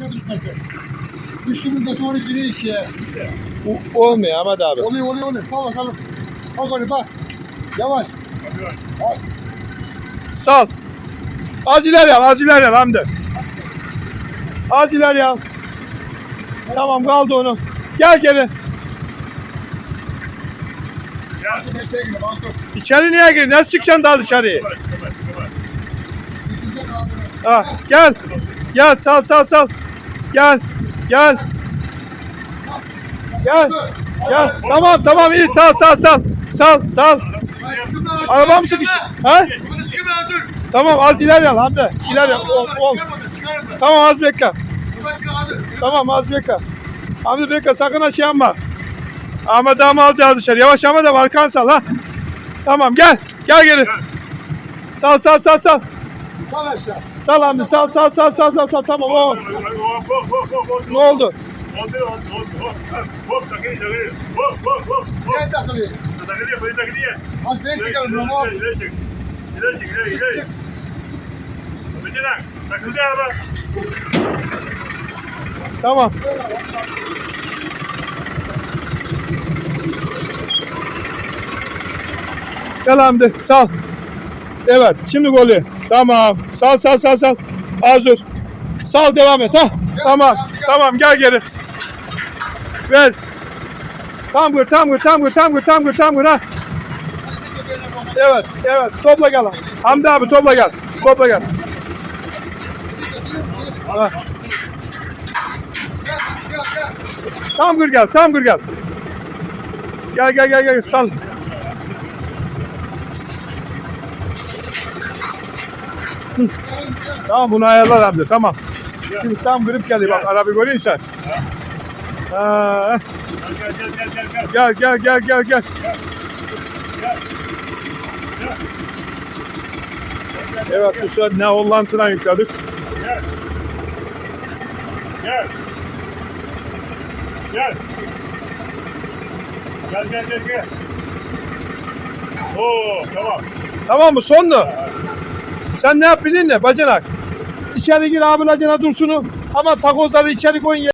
Düşe düşmesin. Düştüğümüzde doğru giriyor içiye. O- olmuyor Ahmet abi. Oluyor oluyor oluyor. Sal bakalım. Bak oraya bak. Yavaş. Bak. Sal. Az ileri al, az ileri al Hamdi. Az ileri al. Tamam kaldı onu. Gel geri. İçeri niye girdin? Nasıl çıkacaksın daha dışarıya? Ha, gel. Gel sal sal sal. Gel. Gel. Gel. Gel. Tamam tamam iyi sal sal sal. Sal sal. Arabam sıkış. Ha? Bunu çıkma dur. Tamam az ileri al Hamdi. İleri al. Ol, ol. Tamam az bekle. Tamam az bekle. Hamdi bekle sakın aşağı yapma. Ahmet abi alacağız dışarı. Yavaş Ahmet abi arkan sal ha. Tamam gel. Gel geri. Sal sal sal sal. Sal aşağı. Sal Hamdi sal sal sal sal sal sal. Tamam o. Ne oldu? Niye takılıyor? Az ben çıkarım bunu. al. Takıldı araba. Tamam. Gel Hamdi sal. Evet şimdi golü. Tamam. Sal sal sal sal. Hazır. Sal devam et ha. Tamam. Tamam gel geri. Ver. Tam gır tam gır tam gır tam gır tam gır tam gır ha. Evet evet topla gel. Hamdi abi topla gel. Topla gel. Ha. Tam gır gel, tam gır gel. Gel gel gel gel sal. Tamam bunu ayarlar abi tamam. Şimdi tam grip geldi bak arabayı görüyorsun. Ha, Gel gel gel gel gel. gel gel gel. Evet bu sefer ne Hollanda'dan yükledik. Gel. Gel. Gel. Gel gel gel gel. Oo tamam. Tamam mı? Sonlu. Sen ne yap bilin ne bacanak. İçeri gir abi lacana dursun ama takozları içeri koyun.